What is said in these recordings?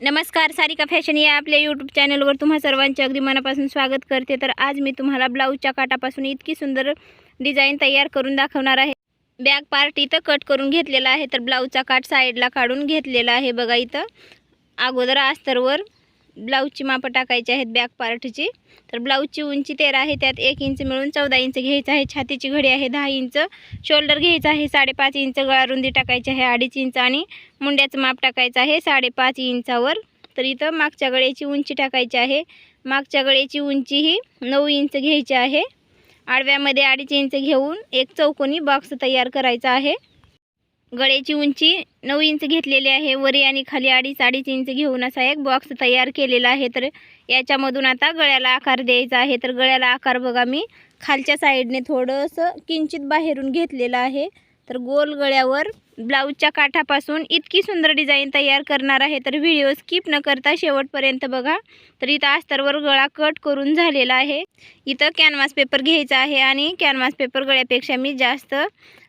नमस्कार सारिका फॅशन या आपल्या यूट्यूब चॅनलवर तुम्हा सर्वांचे अगदी मनापासून स्वागत करते. तर आज मी तुम्हाला ब्लाऊजच्या काटापासून इतकी सुंदर डिझाईन तयार करून दाखवणार आहे. बॅक पार्ट इथं कट करून घेतलेला आहे. तर ब्लाऊजचा काट साईडला काढून घेतलेला आहे. बघा इथं. अगोदर अस्तरवर ब्लाऊजची मापं टाकायची आहेत बॅक पार्टची. तर ब्लाऊजची उंची तेरा आहे त्यात एक इंच मिळून चौदा इंच घ्यायचं आहे. छातीची घडी आहे दहा इंच. शोल्डर घ्यायचं आहे साडेपाच इंच. गळा रुंदी टाकायची आहे अडीच इंच आणि मुंड्याचं माप टाकायचं आहे साडेपाच इंचावर. तर इथं मागच्या गळ्याची उंची टाकायची आहे. मागच्या गळ्याची उंची ही नऊ इंच घ्यायची आहे. आडव्यामध्ये अडीच इंच घेऊन एक चौकोनी बॉक्स तयार करायचा आहे. गळ्याची उंची नऊ इंच घेतलेली आहे. वरी आणि खाली अडीच अडीच इंच घेऊन असा एक बॉक्स तयार केलेला आहे. तर याच्यामधून आता गळ्याला आकार द्यायचा आहे. तर गळ्याला आकार बघा मी खालच्या साईडने थोडंसं किंचित बाहेरून घेतलेलं आहे. तर गोल गळ्यावर ब्लाऊजच्या काठापासून इतकी सुंदर डिझाईन तयार करणार आहे. तर व्हिडिओ स्किप न करता शेवटपर्यंत बघा. तर इथं अस्तरवर गळा कट करून झालेला आहे. इथं कॅनव्हास पेपर घ्यायचा आहे आणि कॅनव्हास पेपर गळ्यापेक्षा मी जास्त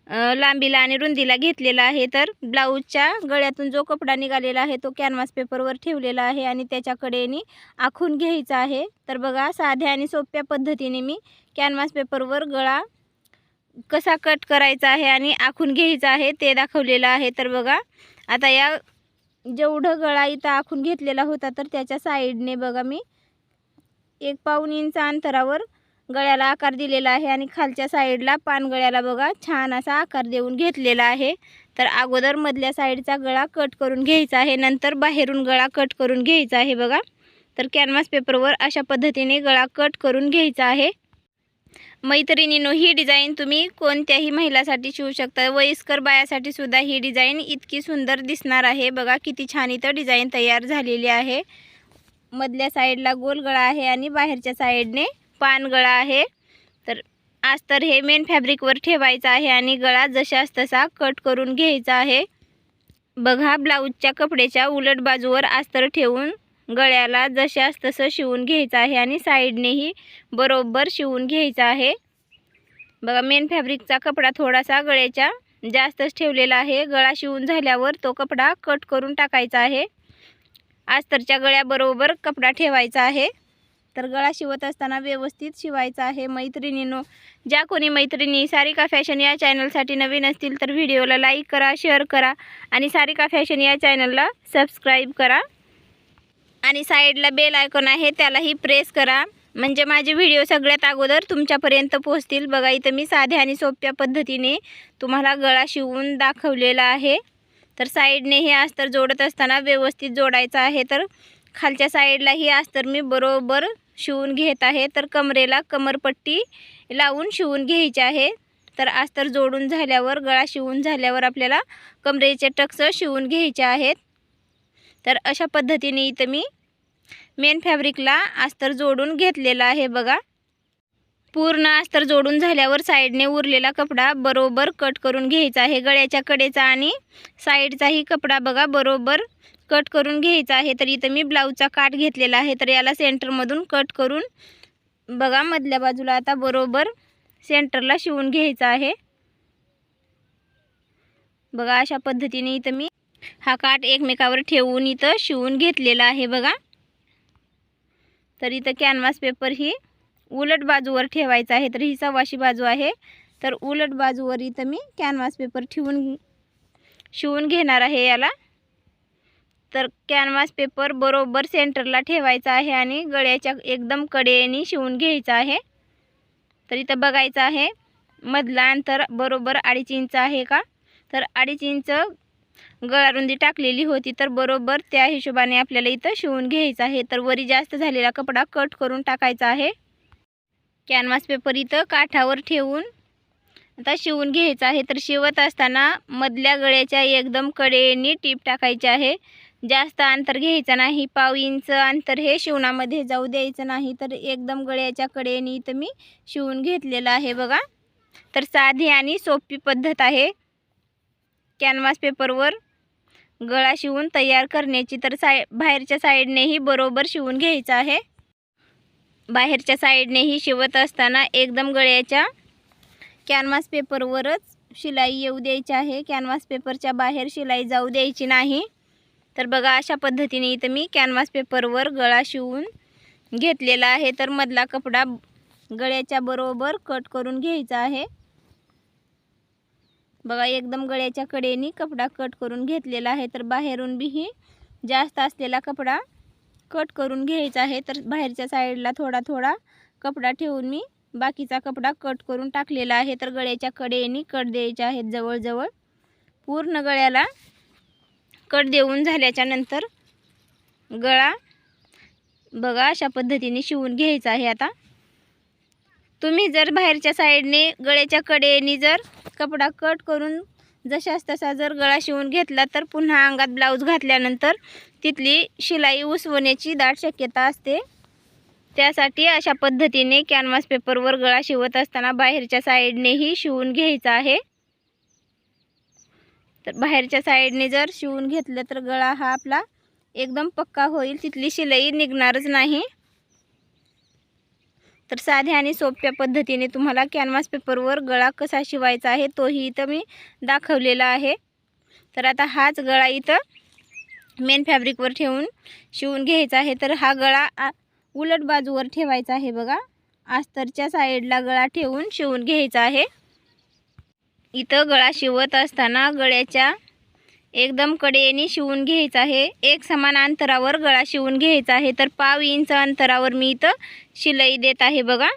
लांबीला आणि रुंदीला घेतलेला आहे. तर ब्लाऊजच्या गळ्यातून जो कपडा निघालेला आहे तो कॅनव्हास पेपरवर ठेवलेला आहे आणि त्याच्याकडेनी आखून घ्यायचा आहे. तर बघा साध्या आणि सोप्या पद्धतीने मी कॅनव्हास पेपरवर गळा कसा कट करायचा आहे आणि आखून घ्यायचा आहे ते दाखवलेलं आहे. तर बघा आता या जेवढं गळा इथं आखून घेतलेला होता तर त्याच्या साईडने बघा मी एक पाऊन इंच अंतरावर गळ्याला आकार दिलेला आहे आणि खालच्या साईडला पानगळ्याला बघा छान असा आकार देऊन घेतलेला आहे. तर अगोदर मधल्या साईडचा गळा कट करून घ्यायचा आहे नंतर बाहेरून गळा कट करून घ्यायचा आहे बघा. तर कॅनव्हास पेपरवर अशा पद्धतीने गळा कट करून घ्यायचा आहे. मैत्रिणीनो ही डिझाईन तुम्ही कोणत्याही महिलासाठी शिवू शकता. वयस्कर बायासाठी सुद्धा ही डिझाईन इतकी सुंदर दिसणार आहे. बघा किती छान इथं डिझाईन तयार झालेली आहे. मधल्या साईडला गोल गळा आहे आणि बाहेरच्या साईडने पान गळा आहे. तर अस्तर हे मेन फॅब्रिकवर ठेवायचं आहे आणि गळा जशास तसा कट करून घ्यायचा आहे. बघा ब्लाऊजच्या कपड्याच्या उलट बाजूवर अस्तर ठेवून गळ्याला जशास तसं शिवून घ्यायचं आहे आणि साईडनेही बरोबर शिवून घ्यायचं आहे. बघा मेन फॅब्रिकचा कपडा थोडासा गळ्याच्या जास्तच ठेवलेला आहे. गळा शिवून झाल्यावर तो कपडा कट करून टाकायचा आहे. अस्तरच्या गळ्याबरोबर कपडा ठेवायचा आहे. तर गळा शिवत असताना व्यवस्थित शिवायचा आहे मैत्रिणीनो. ज्या कोणी मैत्रिणी सारिका फॅशन या चॅनलसाठी नवीन असतील तर व्हिडिओला लाईक करा शेअर करा आणि सारिका फॅशन या चॅनलला सबस्क्राईब करा. आणि साईडला बेल आयकॉन आहे त्यालाही प्रेस करा. म्हणजे माझे व्हिडिओ सगळ्यात अगोदर तुमच्यापर्यंत पोहोचतील. बघा इथं मी साध्या आणि सोप्या पद्धतीने तुम्हाला गळा शिवून दाखवलेला आहे. तर साईडने हे अस्तर जोडत असताना व्यवस्थित जोडायचं आहे. तर खालच्या साईडला ही अस्तर मी बरोबर शिवून घेत आहे. तर कमरेला कमरपट्टी लावून शिवून घ्यायची आहे. तर अस्तर जोडून झाल्यावर गळा शिवून झाल्यावर आपल्याला कमरेचे टक्स शिवून घ्यायचे आहेत. तर अशा पद्धतीने इथं मी मेन फॅब्रिकला अस्तर जोडून घेतलेलं आहे बघा. पूर्ण अस्तर जोडून झाल्यावर साईडने उरलेला कपडा बरोबर कट करून घ्यायचा आहे. गळ्याच्या कडेचा आणि साईडचाही कपडा बघा बरोबर कट करून घ्यायचा आहे. तर इथं मी ब्लाऊजचा काट घेतलेला आहे. तर याला सेंटरमधून कट करून बघा मधल्या बाजूला आता बरोबर सेंटरला शिवून घ्यायचा आहे. बघा अशा पद्धतीने इथं मी हा काट एकमेकावर ठेवून इथं शिवून घेतलेला आहे बघा. तर इथं कॅनव्हास पेपर ही उलट बाजूवर ठेवायचा आहे तर ही सव्वाशी बाजू आहे. तर उलट बाजूवर इथं मी कॅनव्हास पेपर ठेवून शिवून घेणार आहे याला. तर कॅनव्हास पेपर बरोबर सेंटरला ठेवायचा आहे आणि गळ्याच्या एकदम कडेने शिवून घ्यायचा आहे. तर इथं बघायचं आहे मधला अंतर बरोबर अडीच इंच आहे का? तर अडीच इंच गळारुंदी टाकलेली होती तर बरोबर त्या हिशोबाने आपल्याला इथं शिवून घ्यायचं आहे. तर वरी जास्त झालेला कपडा कट करून टाकायचा आहे. कॅनव्हास पेपर इथं काठावर ठेवून आता शिवून घ्यायचं आहे. तर शिवत असताना मधल्या गळ्याच्या एकदम कडेनी टीप टाकायची आहे. जास्त अंतर घ्यायचं नाही. पाव इंच अंतर हे शिवणामध्ये जाऊ द्यायचं नाही. तर एकदम गळ्याच्या कडेनी इथं मी शिवून घेतलेलं आहे बघा. तर साधी आणि सोपी पद्धत आहे. कॅनव्हास पेपरवर गळा शिवून तयार करण्याची. तर साय बाहेरच्या साईडनेही बरोबर शिवून घ्यायचं आहे. बाहेरच्या साईडनेही शिवत असताना एकदम गळ्याच्या कॅनव्हास पेपरवरच शिलाई येऊ द्यायची आहे. कॅनव्हास पेपरच्या बाहेर शिलाई जाऊ द्यायची नाही. तर बघा अशा पद्धतीने इथं मी कॅनव्हास पेपरवर गळा शिवून घेतलेला आहे. तर मधला कपडा गळ्याच्या बरोबर कट करून घ्यायचा आहे. बघा एकदम गळ्याच्या कडेने कपडा कट करून घेतलेला आहे. तर बाहेरून बीही जास्त असलेला कपडा कट करून घ्यायचा आहे. तर बाहेरच्या साईडला थोडा थोडा कपडा ठेवून मी बाकीचा कपडा कट करून टाकलेला आहे. तर गळ्याच्या कडेने कट द्यायचे आहेत जवळजवळ. पूर्ण गळ्याला कट देऊन झाल्याच्यानंतर गळा बघा अशा पद्धतीने शिवून घ्यायचा आहे आता. तुम्ही जर बाहेरच्या साईडने गळ्याच्या कडेने जर कपडा कट करून जशास तसा जर गळा शिवून घेतला तर पुन्हा अंगात ब्लाऊज घातल्यानंतर तिथली शिलाई उसवण्याची दाट शक्यता असते. त्यासाठी अशा पद्धतीने कॅनव्हास पेपरवर गळा शिवत असताना बाहेरच्या साईडनेही शिवून घ्यायचा आहे. तर बाहेरच्या साईडने जर शिवून घेतलं तर गळा हा आपला एकदम पक्का होईल. तिथली शिलाई निघणारच नाही. तर साध्या आणि सोप्या पद्धतीने तुम्हाला कॅनव्हास पेपरवर गळा कसा शिवायचा आहे तोही इथं मी दाखवलेला आहे. तर आता हाच गळा इथं मेन फॅब्रिकवर ठेवून शिवून घ्यायचा आहे. तर हा गळा आ- उलट बाजूवर ठेवायचा आहे बघा. आस्तरच्या साईडला गळा ठेवून शिवून घ्यायचा आहे. इथं गळा शिवत असताना गळ्याच्या एकदम कडेने शिवून घ्यायचा आहे. एक समान अंतरावर गळा शिवून घ्यायचा आहे. तर पाव इंच अंतरावर मी इथं शिलाई देत आहे बघा.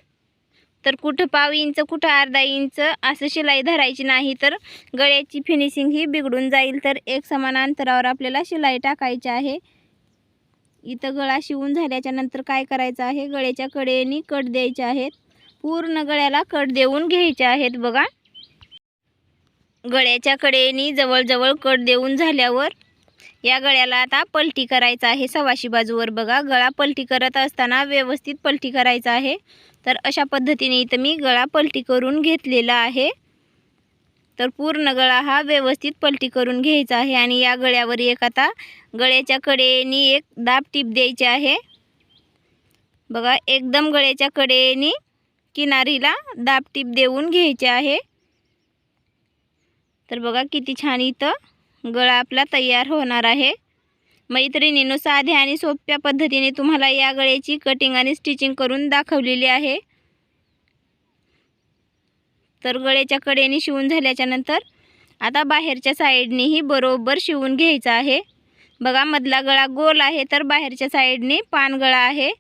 तर कुठं पाव इंच कुठं अर्धा इंच असं शिलाई धरायची नाही तर गळ्याची फिनिशिंग ही बिघडून जाईल. तर एक समान अंतरावर आपल्याला शिलाई टाकायची आहे. इथं गळा शिवून झाल्याच्यानंतर काय करायचं आहे? गळ्याच्या कडेने कट द्यायचे आहेत. पूर्ण गळ्याला कट देऊन घ्यायचे आहेत बघा. गळ्याच्या कडेने जवळजवळ कट देऊन झाल्यावर या गळ्याला आता पलटी करायचं आहे. सवाशी बाजूवर बघा गळा पलटी करत असताना व्यवस्थित पलटी करायचा आहे. तर अशा पद्धतीने इथं मी गळा पलटी करून घेतलेला आहे. तर पूर्ण गळा हा व्यवस्थित पलटी करून घ्यायचा आहे आणि या गळ्यावर एक आता गळ्याच्या कडेने एक दाब टीप द्यायची आहे. बघा एकदम गळ्याच्या कडेने किनारीला दाब टीप देऊन घ्यायचे आहे. तर बघा किती छान इथं गळा आपला तयार होणार आहे. मैत्रिणीनं साध्या आणि सोप्या पद्धतीने तुम्हाला या गळ्याची कटिंग आणि स्टिचिंग करून दाखवलेली आहे. तर गळ्याच्या कडेने शिवून झाल्याच्यानंतर आता बाहेरच्या साईडनेही बरोबर शिवून घ्यायचा आहे. बघा मधला गळा गोल आहे तर बाहेरच्या साईडने पानगळा आहे.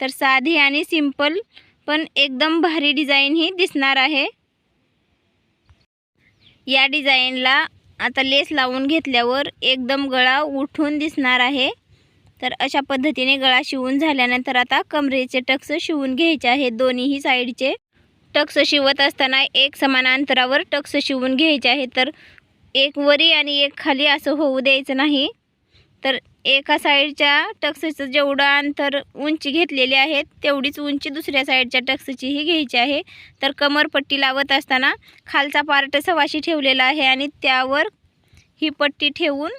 तर साधी आणि सिंपल पण एकदम भारी डिझाईन ही दिसणार आहे. या डिझाईनला आता लेस लावून घेतल्यावर एकदम गळा उठून दिसणार आहे. तर अशा पद्धतीने गळा शिवून झाल्यानंतर आता कमरेचे टक्स शिवून घ्यायचे आहे. दोन्हीही साईडचे टक्स शिवत असताना एक समान अंतरावर टक्स शिवून घ्यायचे आहे. तर एक वरी आणि एक खाली असं होऊ द्यायचं नाही. तर एका साईडच्या टक्सचं जेवढं अंतर उंची घेतलेली आहे तेवढीच उंची दुसऱ्या साईडच्या टक्सचीही घ्यायची आहे. तर कमरपट्टी लावत असताना खालचा पार्ट सवाशी ठेवलेला आहे आणि त्यावर ही पट्टी ठेवून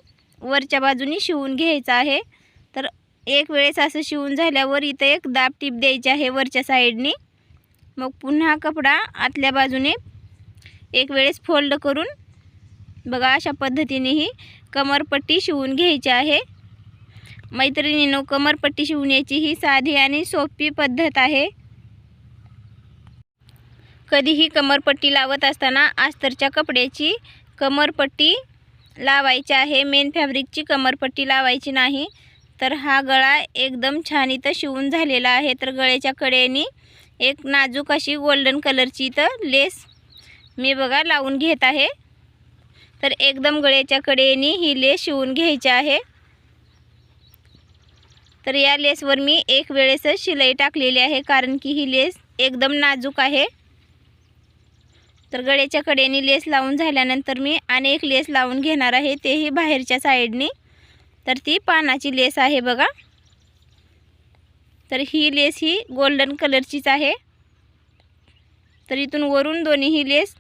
वरच्या बाजूनी शिवून घ्यायचं आहे. तर एक वेळेस असं शिवून झाल्यावर इथं एक दाब टीप द्यायची आहे वरच्या साईडनी. मग पुन्हा कपडा आतल्या बाजूने एक वेळेस फोल्ड करून बघा अशा पद्धतीनेही कमरपट्टी शिवून घ्यायची आहे. मैत्रिणीनो कमरपट्टी शिवण्याची ही साधी आणि सोपी पद्धत आहे. कधीही कमरपट्टी लावत असताना आस्तरच्या कपड्याची कमरपट्टी लावायची आहे. मेन फॅब्रिकची कमरपट्टी लावायची नाही. तर हा गळा एकदम छान इथं शिवून झालेला आहे. तर गळ्याच्या कडेने एक नाजूक अशी गोल्डन कलरची इथं लेस मी बघा लावून घेत आहे. तर एकदम गळ्याच्या कडेने ही लेस शिवून घ्यायची आहे. तर या लेसवर मी एक वेळेसच शिलाई टाकलेली आहे कारण की ही लेस एकदम नाजूक आहे. तर गळ्याच्या कडेने लेस लावून झाल्यानंतर मी आणि एक लेस लावून घेणार आहे तेही बाहेरच्या साईडने. तर ती पानाची लेस आहे बघा. तर ही लेस ही गोल्डन कलरचीच आहे. तर इथून वरून दोन्हीही लेस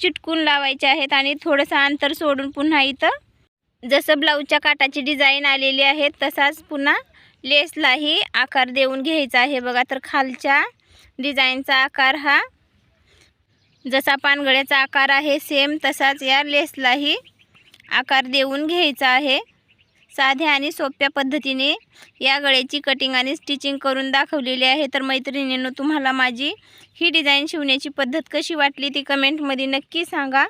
चिटकून लावायचे आहेत आणि थोडंसं अंतर सोडून पुन्हा इथं जसं ब्लाऊजच्या काटाची डिझाईन आलेली आहे तसाच पुन्हा लेसलाही आकार देऊन घ्यायचा आहे. बघा तर खालच्या डिझाईनचा आकार हा जसा पानगळ्याचा आकार आहे सेम तसाच या लेसलाही आकार देऊन घ्यायचा आहे. साध्या आणि सोप्या पद्धतीने या गळ्याची कटिंग आणि स्टिचिंग करून दाखवलेली आहे. तर मैत्रिणींनो तुम्हाला माझी ही डिझाईन शिवण्याची पद्धत कशी वाटली ती कमेंटमध्ये नक्की सांगा.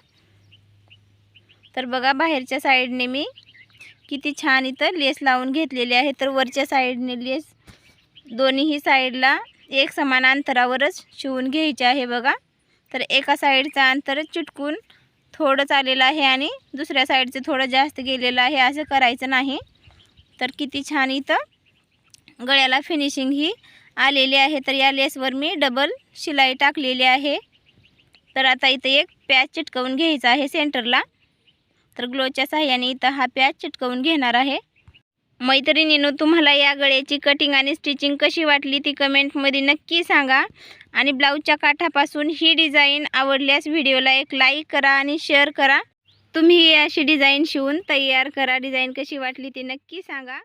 तर बघा बाहेरच्या साईडने मी किती छान इथं लेस लावून घेतलेली आहे. तर वरच्या साईडने लेस दोन्हीही साईडला एक समान अंतरावरच शिवून घ्यायचे आहे बघा. तर एका साईडचं अंतर चिटकून थोडंच आलेलं आहे आणि दुसऱ्या साईडचं थोडं जास्त गेलेलं आहे असं करायचं नाही. तर किती छान इथं गळ्याला फिनिशिंग ही आलेली आहे. तर या लेसवर मी डबल शिलाई टाकलेली आहे. तर आता इथं एक पॅच चिटकवून घ्यायचा आहे सेंटरला तर ग्लोच्या साह्याने इथं हा पॅच चिटकवून घेणार आहे. मैत्रिणीनो तुम्हाला या गळ्याची कटिंग आणि स्टिचिंग कशी वाटली ती कमेंटमध्ये नक्की सांगा. आणि ब्लाऊजच्या काठापासून ही डिझाईन आवडल्यास व्हिडिओला एक लाईक करा आणि शेअर करा. तुम्ही ही अशी डिझाईन शिवून तयार करा. डिझाईन कशी वाटली ती नक्की सांगा.